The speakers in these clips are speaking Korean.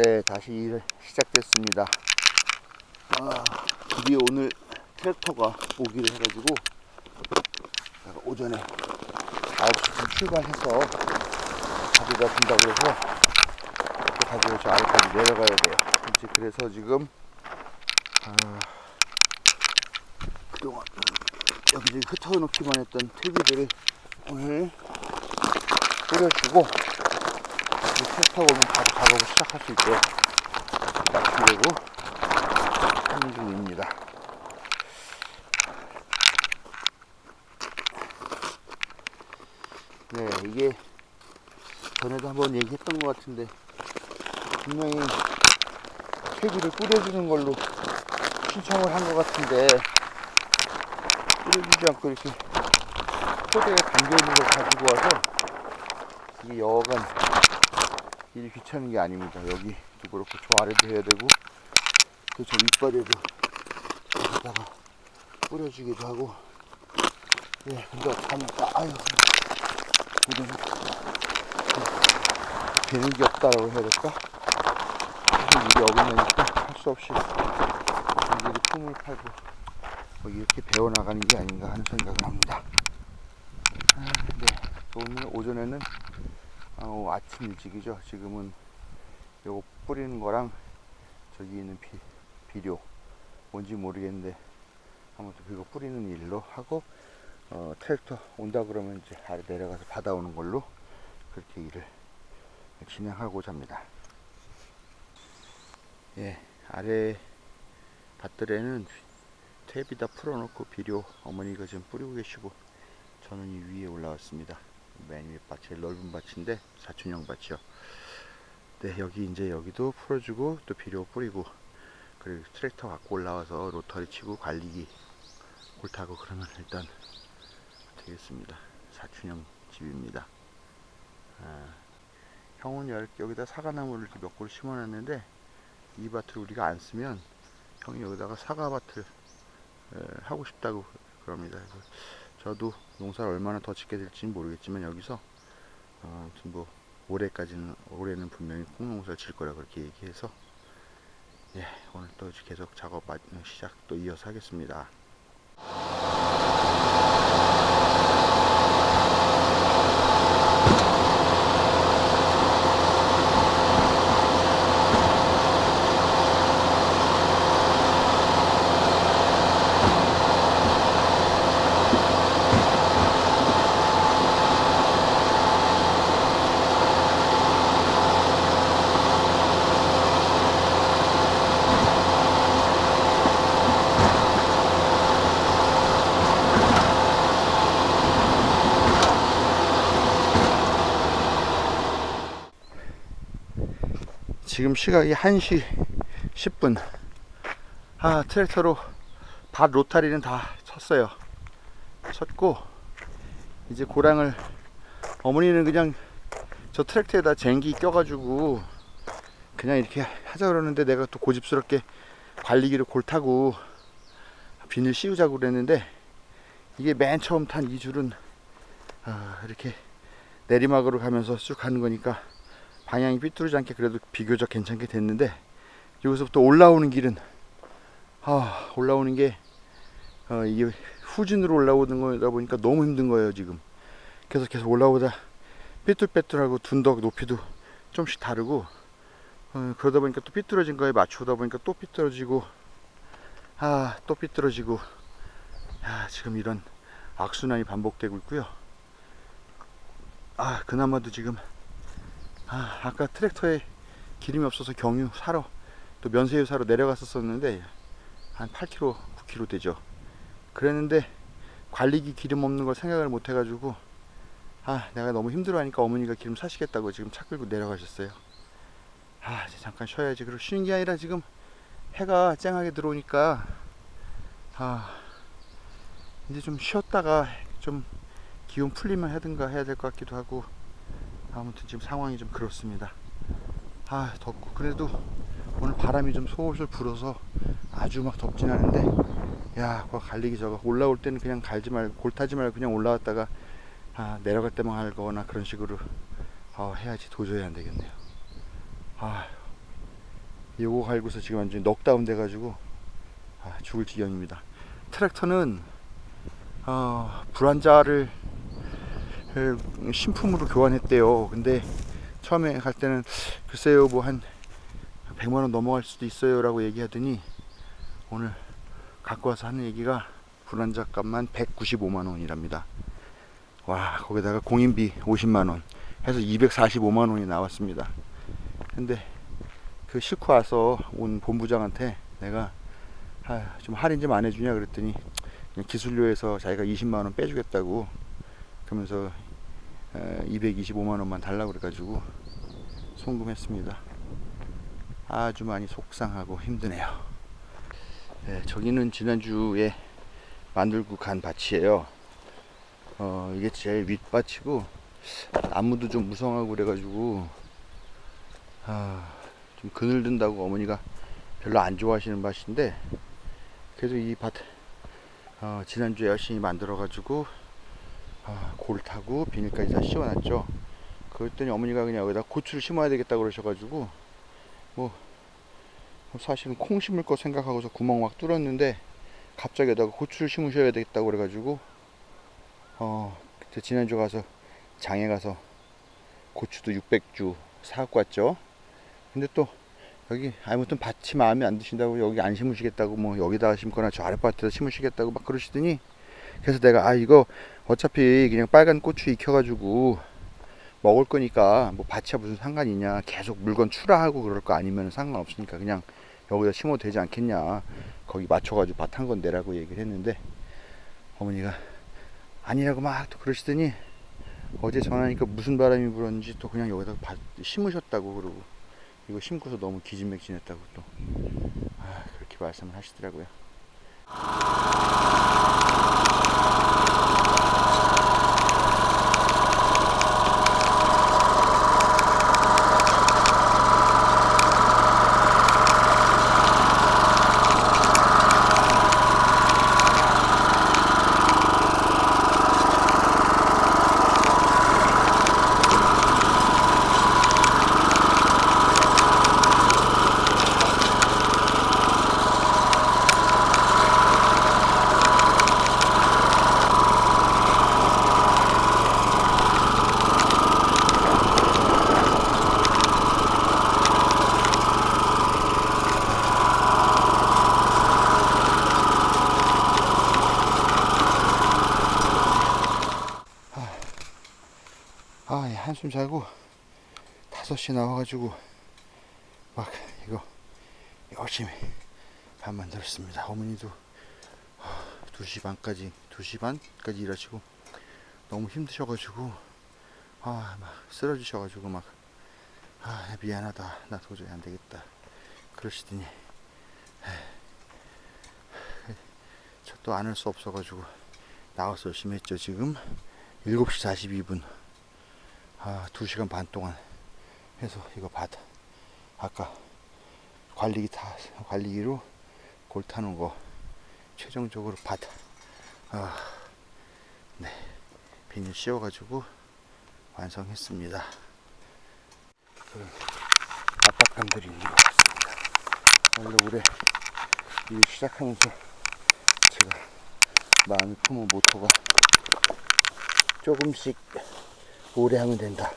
네, 다시 일 시작됐습니다. 아, 드디어 오늘 트랙터가 오기를 해가지고 제가 오전에 9시쯤 출발해서 가져다 준다고 해서 또 가지고 저 아래까지 내려가야 돼요. 이제 그래서 지금 아, 그동안 여기저기 흩어놓기만 했던 퇴비들을 오늘 뿌려주고 이제 트랙터 오면 바로 작업을 시작할 수 있게 맞추려고 하는 중입니다. 네, 이게 전에도 한번 얘기했던 것 같은데 분명히 퇴비를 뿌려주는 걸로 신청을 한 것 같은데 뿌려주지 않고 이렇게 포대에 담겨있는 걸 가지고 와서 이게 여간 일이 귀찮은 게 아닙니다. 여기도 그렇고 저 아래도 해야 되고 또 저 윗발에도 여기다가 뿌려주기도 하고 예 근데 참 아유 이거는 되는 게 없다라고 해야 될까? 일이 어긋나니까 할 수 없이 일일이 품을 팔고 뭐 이렇게 배워나가는 게 아닌가 하는 생각을 합니다. 아, 네. 오늘 오전에는 어, 아침 일찍이죠. 지금은 요거 뿌리는 거랑 저기 있는 비, 비료 뭔지 모르겠는데 아무튼 그거 뿌리는 일로 하고 어, 트랙터 온다 그러면 이제 아래 내려가서 받아오는 걸로 그렇게 일을 진행하고자 합니다. 예, 아래 밭들에는 탭이 다 풀어놓고 비료 어머니가 지금 뿌리고 계시고 저는 이 위에 올라왔습니다. 맨 위에 밭 제일 넓은 밭인데 사촌형 밭이요. 네 여기 이제 여기도 풀어주고 또 비료 뿌리고 그리고 트랙터 갖고 올라와서 로터리 치고 관리기 골타고 그러면 일단 되겠습니다. 사촌형 집입니다. 아, 형은 열- 여기다 사과나무를 이렇게 몇 그루 심어놨는데 이 밭을 우리가 안 쓰면 형이 여기다가 사과밭을 에, 하고 싶다고 그럽니다. 그래서 저도 농사를 얼마나 더 짓게 될지는 모르겠지만 여기서 어, 뭐 올해까지는 올해는 분명히 콩 농사를 질 거라 그렇게 얘기해서 예 오늘 또 계속 작업 마- 시작 또 이어서 하겠습니다. 지금 시각이 1시 10분. 아, 트랙터로 밭 로타리는 다 쳤어요. 쳤고, 이제 고랑을, 어머니는 그냥 저 트랙터에다 쟁기 껴가지고, 그냥 이렇게 하자 그러는데 내가 또 고집스럽게 관리기를 골타고 비닐 씌우자고 그랬는데, 이게 맨 처음 탄 이 줄은, 아, 이렇게 내리막으로 가면서 쭉 가는 거니까, 방향이 삐뚤어지지 않게 그래도 비교적 괜찮게 됐는데 여기서부터 올라오는 길은 아 올라오는 게 어, 이게 후진으로 올라오는 거다 보니까 너무 힘든 거예요 지금. 계속 계속 올라오다 삐뚤빼뚤하고 둔덕 높이도 좀씩 다르고 어, 그러다 보니까 또 삐뚤어진 거에 맞추다 보니까 또 삐뚤어지고 아 또 삐뚤어지고 아 지금 이런 악순환이 반복되고 있고요. 아 그나마도 지금 아, 아까 트랙터에 기름이 없어서 경유 사러 또 면세유 사러 내려갔었었는데 한 8km, 9km 되죠. 그랬는데 관리기 기름 없는 걸 생각을 못 해가지고 아 내가 너무 힘들어하니까 어머니가 기름 사시겠다고 지금 차 끌고 내려가셨어요. 아 이제 잠깐 쉬어야지. 그리고 쉬는 게 아니라 지금 해가 쨍하게 들어오니까 아 이제 좀 쉬었다가 좀 기운 풀리면 하든가 해야 될 것 같기도 하고 아무튼 지금 상황이 좀 그렇습니다. 아 덥고 그래도 오늘 바람이 좀 솔솔 불어서 아주 막 덥진 않은데 야 그거 갈리기 저거 올라올 때는 그냥 갈지 말고 골타지 말고 그냥 올라왔다가 아, 내려갈 때만 할거나 그런 식으로 어, 해야지 도저히 안 되겠네요. 아 요거 갈고서 지금 완전히 넉다운 돼가지고 아, 죽을 지경입니다. 트랙터는 어, 불안자를 에, 신품으로 교환했대요. 근데 처음에 갈 때는 글쎄요 뭐 한 100만 원 넘어갈 수도 있어요라고 얘기하더니 오늘 갖고 와서 하는 얘기가 불안자 값만 195만 원이랍니다. 와 거기다가 공인비 50만 원 해서 245만 원이 나왔습니다. 근데 그 싣고 와서 온 본부장한테 내가 아, 좀 할인 좀 안 해주냐 그랬더니 기술료에서 자기가 20만 원 빼주겠다고 그러면서 225만 원만 달라고 그래가지고 송금했습니다. 아주 많이 속상하고 힘드네요. 네, 저기는 지난주에 만들고 간 밭이에요. 어, 이게 제일 윗밭이고 나무도 좀 무성하고 그래가지고 아, 좀 그늘든다고 어머니가 별로 안 좋아하시는 밭인데 그래도 이 밭 어, 지난주에 열심히 만들어가지고 아, 골 타고 비닐까지 다 씌워놨죠. 그랬더니 어머니가 그냥 여기다 고추를 심어야 되겠다고 그러셔가지고 뭐 사실은 콩 심을 거 생각하고서 구멍 막 뚫었는데 갑자기 여기다가 고추를 심으셔야 되겠다고 그래가지고 어 그때 지난주 가서 장에 가서 고추도 600주 사갖고 왔죠. 근데 또 여기 아무튼 밭이 마음에 안 드신다고 여기 안 심으시겠다고 뭐 여기다가 심거나 저 아랫밭에다 심으시겠다고 막 그러시더니 그래서 내가 아 이거 어차피 그냥 빨간 고추 익혀가지고 먹을 거니까 뭐 밭이야 무슨 상관이냐 계속 물건 출하하고 그럴 거 아니면 상관없으니까 그냥 여기다 심어도 되지 않겠냐 거기 맞춰가지고 밭 한건 내라고 얘기를 했는데 어머니가 아니라고 막 또 그러시더니 어제 전화하니까 무슨 바람이 불었는지 또 그냥 여기다 밭 심으셨다고 그러고 이거 심고서 너무 기진맥진했다고 또 아, 그렇게 말씀을 하시더라고요. フフフ。 한숨 자고 5시 나와가지고 막 이거 열심히 밥 만들었습니다. 어머니도 2시 반까지, 2시 반까지 일하시고 너무 힘드셔가지고 아, 막 쓰러지셔가지고 막 아, 미안하다. 나 도저히 안 되겠다. 그러시더니 저또안할수 없어가지고 나와서 열심히 했죠. 지금 7시 42분. 아, 2시간 반 동안 해서 이거 밭 아까 관리기 다 관리기로 골 타는 거 최종적으로 밭 아, 네. 비닐 씌워 가지고 완성했습니다. 그런 압박감들이 있는 것 같습니다. 원래 올해 일 시작하면서 제가 마음이 품은 모토가 조금씩 오래 하면 된다.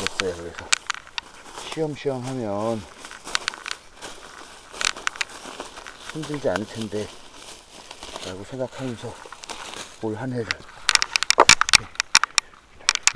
였어요. 그래서 쉬엄쉬엄 하면 힘들지 않을 텐데 라고 생각하면서 올 한 해를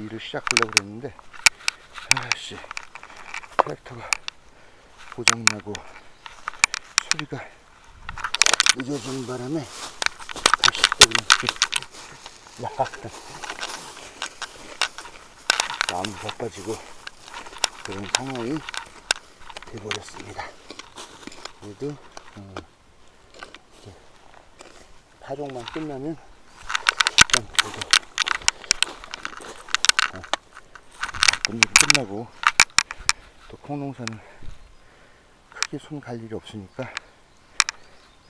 일을 시작하려고 그랬는데 아씨 트랙터가 고장나고 소리가 늦어지는 바람에 다시 또 이렇게 마음이 바빠지고 그런 상황이 돼버렸습니다. 그래도 어, 이제 파종만 끝나면 일단 그래도 어, 일 끝나고 또 콩농사는 크게 손 갈 일이 없으니까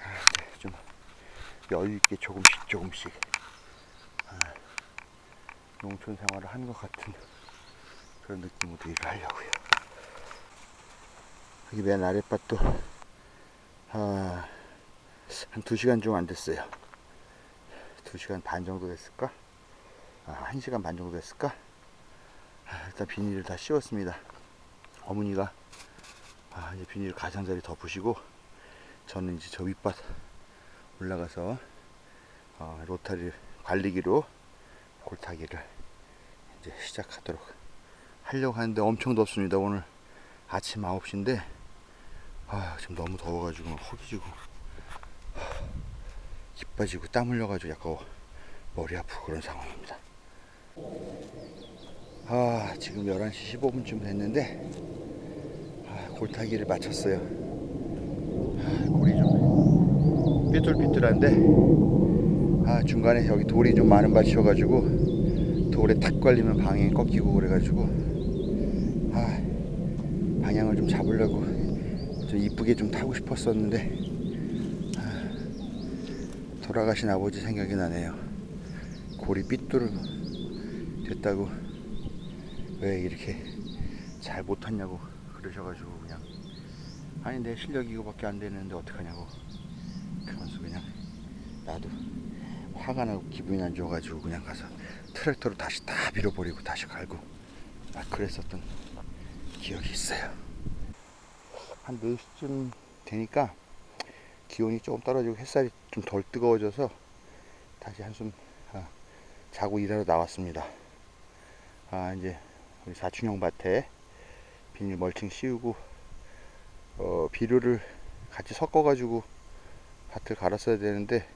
아, 좀 여유 있게 조금씩 조금씩 아, 농촌 생활을 한 것 같은 그런 느낌으로 일을 하려고요. 여기 맨 아랫밭도 아, 한 2시간 좀 안 됐어요. 2시간 반 정도 됐을까? 아, 1시간 반 정도 됐을까? 아, 일단 비닐을 다 씌웠습니다. 어머니가 아, 이제 비닐 가장자리 덮으시고 저는 이제 저 윗밭 올라가서 어, 로타리 관리기로 골타기를 이제 시작하도록 하려고 하는데 엄청 덥습니다. 오늘 아침 9시인데 아, 지금 너무 더워가지고 막 허기지고 기 빠지고 땀 흘려가지고 약간 머리 아프고 그런 상황입니다. 아, 지금 11시 15분쯤 됐는데 아, 골타기를 마쳤어요. 아, 골이 좀 삐뚤삐뚤한데 아, 중간에 여기 돌이 좀 많은 밭이어가지고 돌에 탁 걸리면 방향이 꺾이고 그래가지고 아, 방향을 좀 잡으려고 좀 이쁘게 좀 타고 싶었었는데 아, 돌아가신 아버지 생각이 나네요. 골이 삐뚤 됐다고 왜 이렇게 잘 못탔냐고 그러셔가지고 그냥 아니 내 실력 이거밖에 안 되는데 어떡하냐고 그러면서 그냥 나도 화가 나고 기분이 안 좋아가지고 그냥 가서 트랙터로 다시 다 밀어버리고 다시 갈고 막 그랬었던 기억이 있어요. 한 4시쯤 되니까 기온이 조금 떨어지고 햇살이 좀 덜 뜨거워져서 다시 한숨 아, 자고 일하러 나왔습니다. 아 이제 우리 사춘형 밭에 비닐 멀칭 씌우고 어, 비료를 같이 섞어 가지고 밭을 갈았어야 되는데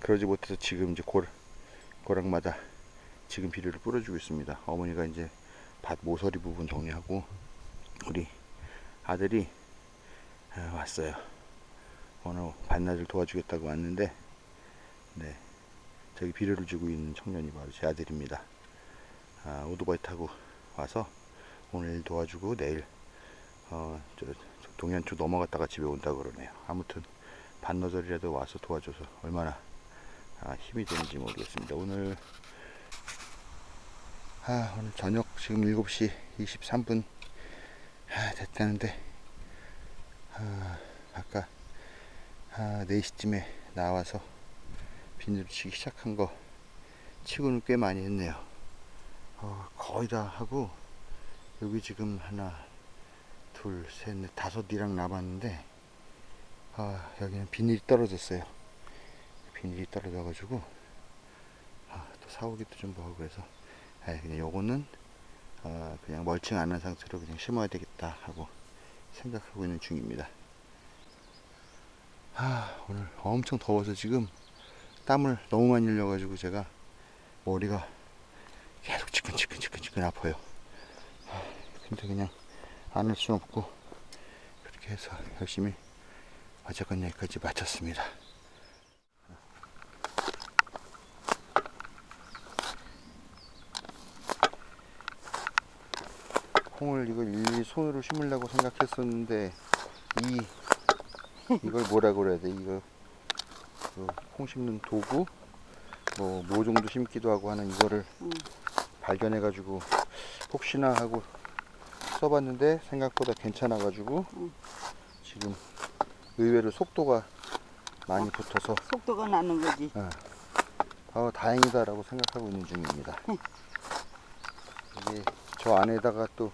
그러지 못해서 지금 이제 골, 고락마다 지금 비료를 뿌려주고 있습니다. 어머니가 이제 밭 모서리 부분 정리하고 우리 아들이 아, 왔어요 오늘 반나절 도와주겠다고 왔는데 네 저기 비료를 주고 있는 청년이 바로 제 아들입니다 아, 오토바이 타고 와서 오늘 일 도와주고 내일 어, 저, 저 동현초 넘어갔다가 집에 온다 그러네요. 아무튼 반너절이라도 와서 도와줘서 얼마나 아, 힘이 되는지 모르겠습니다. 오늘 아, 오늘 저녁 지금 7시 23분 아, 됐다는데. 아, 아까 아, 4시쯤에 나와서 비늘 치기 시작한 거 치고는 꽤 많이 했네요. 어, 거의 다 하고 여기 지금 하나 둘셋넷 다섯 이랑 남았는데 아 여기는 비닐이 떨어졌어요. 비닐이 떨어져 가지고 아, 또 사오기도 좀 뭐하고 그래서 아, 그냥 요거는 어, 그냥 멀칭 안 한 상태로 그냥 심어야 되겠다 하고 생각하고 있는 중입니다 아 오늘 엄청 더워서 지금 땀을 너무 많이 흘려 가지고 제가 머리가 계속 지끈지끈지끈지끈 아파요. 아, 근데 그냥 안 할 수 없고 그렇게 해서 열심히 어쨌건 여기까지 마쳤습니다. 콩을 이걸 일일이 손으로 심으려고 생각했었는데 이 이걸 뭐라 그래야 돼 이거 그콩 심는 도구 뭐 모종도 심기도 하고 하는 이거를 음. 발견해 가지고 혹시나 하고 써봤는데 생각보다 괜찮아 가지고 음. 지금 의외로 속도가 많이 붙어서 속도가 나는 거지. 어, 다행이다라고 생각하고 있는 중입니다. 이게 저 안에다가 또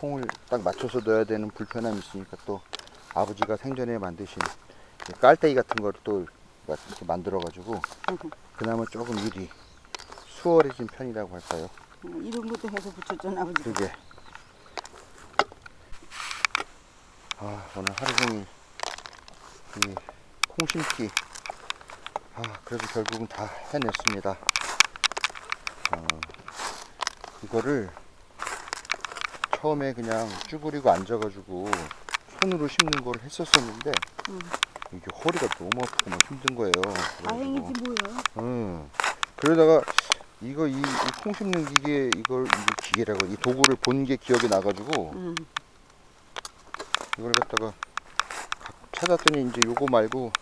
콩을 딱 맞춰서 넣어야 되는 불편함이 있으니까 또 아버지가 생전에 만드신 이 깔때기 같은 거를 또 이렇게 만들어 가지고 그나마 조금 일이 수월해진 편이라고 할까요? 음, 이런 것도 해서 붙였잖아 아버지. 그게 아 오늘 하루 종일 이 콩심기 아 그래도 결국은 다 해냈습니다 어, 이거를 처음에 그냥 쭈그리고 앉아가지고 손으로 심는 걸 했었었는데 음. 이게 허리가 너무 아프고 막 힘든 거예요. 다행이지 뭐야. 응. 그러다가 이거 이, 이 콩 심는 기계 이걸 이 기계라고 이 도구를 본 게 기억이 나가지고 음. 이걸 갖다가 가- 찾았더니 이제 요거 말고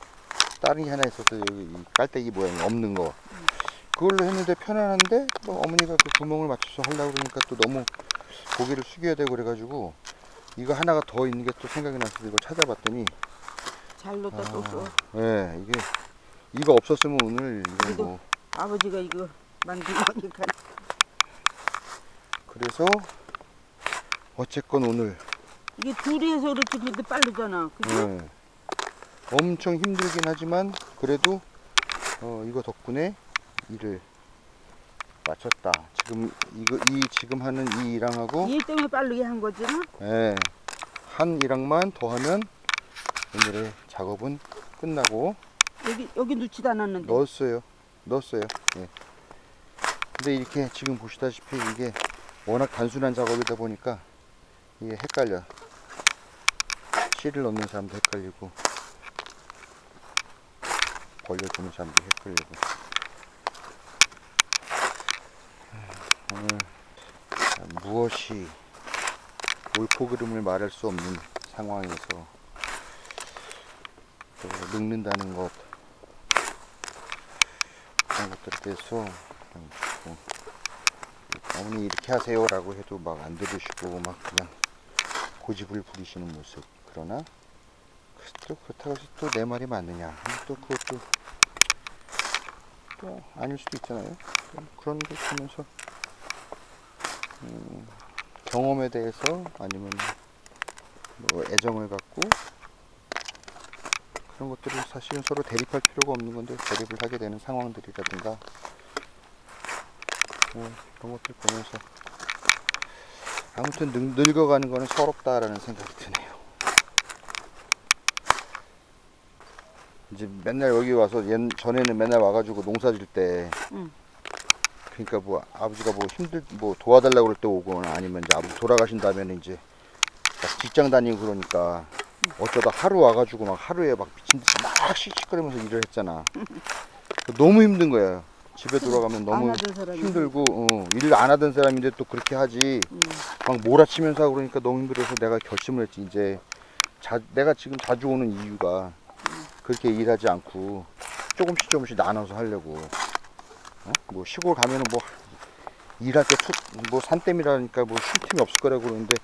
다른 게 하나 있었어요. 여기 이 깔때기 모양이 없는 거. 그걸로 했는데 편안한데 뭐 어머니가 그 구멍을 맞춰서 하려고 그러니까 또 너무 고개를 숙여야 되고 그래가지고 이거 하나가 더 있는 게 또 생각이 나서 이거 찾아봤더니 잘 넣다 또 써. 예 이게 이거 없었으면 오늘 이거 이거- 뭐 아버지가 이거 만든 거니까. 그래서 어쨌건 오늘 이게 둘이 해서 그렇지 그래도 빠르잖아. 그지? 예, 엄청 힘들긴 하지만 그래도 어, 이거 덕분에 일을 마쳤다. 지금 이거 이 지금 하는 이 일항하고 얘 때문에 빠르게 한 거잖아. 예, 한 일항만 더하면 오늘의 작업은 끝나고 여기 여기 넣지도 않았는데. 넣었어요. 넣었어요. 예. 근데 이렇게 지금 보시다시피 이게 워낙 단순한 작업이다 보니까 이게 헷갈려. 실을 넣는 사람도 헷갈리고 벌려주는 사람도 헷갈리고. 오늘 무엇이 옳고 그름을 말할 수 없는 상황에서 또 늙는다는 것 그런 것들에 대해서 어머니 이렇게 하세요라고 해도 막 안 들으시고 막 그냥 고집을 부리시는 모습. 그러나 또 그렇다고 해서 또 내 말이 맞느냐? 또 그것도 또 아닐 수도 있잖아요. 그런- 걸 보면서 음, 경험에 대해서 아니면 뭐 애정을 갖고 그런 것들을 사실은 서로 대립할 필요가 없는 건데 대립을 하게 되는 상황들이라든가 뭐 그런 것들 보면서 아무튼 늙, 늙어가는 거는 서럽다라는 생각이 드네요. 이제 맨날 여기 와서 옛, 전에는 맨날 와가지고 농사 질때 응. 그러니까 뭐 아버지가 뭐 힘들 뭐 도와달라고 그럴 때 오거나 아니면 이제 아버지 돌아가신 다음에는 이제 막 직장 다니고 그러니까 어쩌다 하루 와가지고 막 하루에 막 미친 듯이 막 씩씩거리면서 일을 했잖아. 너무 힘든 거야. 집에 돌아가면 안 너무. 힘들고 어, 일을 안 하던 사람인데 또 그렇게 하지 응. 막 몰아치면서 하고 그러니까 너무 힘들어서 내가 결심을 했지 이제 자, 내가 지금 자주 오는 이유가 그렇게 일하지 않고 조금씩 조금씩 나눠서 하려고 어? 뭐 시골 가면은 뭐 일할 때뭐 산땜이라니까 뭐 쉴 틈이 없을 거라고 그러는데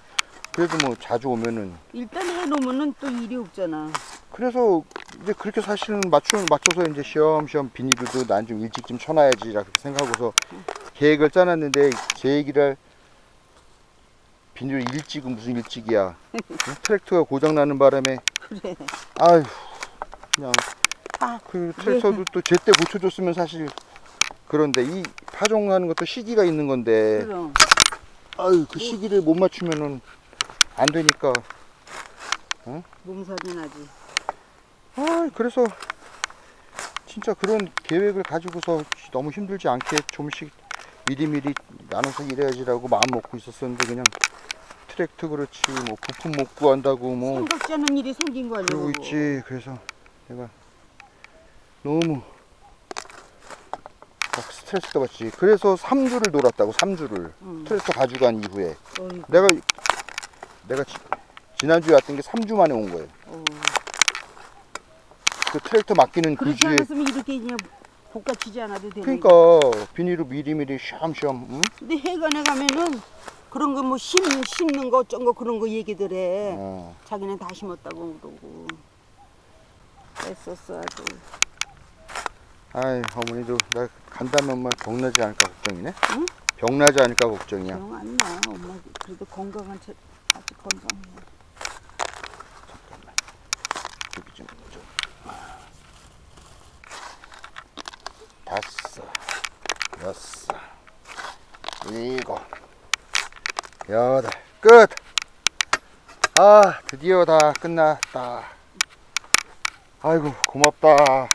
그래도 뭐 자주 오면은 일단 해놓으면은 또 일이 없잖아. 그래서 이제 그렇게 사실은 맞춰 맞춰서 이제 시험시험 비닐도 난 좀 일찍 좀 쳐놔야지 라 그렇게 생각하고서 계획을 짜놨는데 제 얘기를 할 비닐 일찍은 무슨 일찍이야 응? 트랙터가 고장 나는 바람에 그래. 아휴 그냥 아, 그 트랙터도 또 제때 고쳐줬으면 사실 그런데 이 파종하는 것도 시기가 있는 건데 그럼. 아유 그 시기를 못 맞추면은 안 되니까 몸살이 나지. 아 그래서 진짜 그런 계획을 가지고서 너무 힘들지 않게 좀씩 미리미리 나눠서 일해야지라고 마음 먹고 있었었는데 그냥 트랙터 그렇지 뭐 부품 못 구한다고 뭐 생각지 않은 일이 생긴 거 아니야. 그러고. 있지 그래서 내가 너무 막 스트레스가 받지 그래서 3주를 놀았다고 3주를 응. 트랙터 가져간 이후에 어이구, 내가 내가 지, 지난주에 왔던 게 3주 만에 온 거예요 어. 그 트랙터 맡기는 그 그렇지 주에 않았으면 이렇게 그냥 볶아치지 않아도 되는 그러니까 비닐로 미리미리 쉬엄쉬엄 응? 근데 해관에 가면은 그런 거뭐 심는 심는 거 어쩐 거 그런 거 얘기들 해. 어. 자기는 다 심었다고 그러고. 애썼어 아주. 아이 어머니도 나 간다면만 병나지 않을까 걱정이네 응? 병나지 않을까 걱정이야 병안 나. 엄마 그래도 건강한 체 아주 건강해. 잠깐만 여기 좀, 좀. 다섯 여섯 일곱 여덟 끝! 아 드디어 다 끝났다 아이고 고맙다 너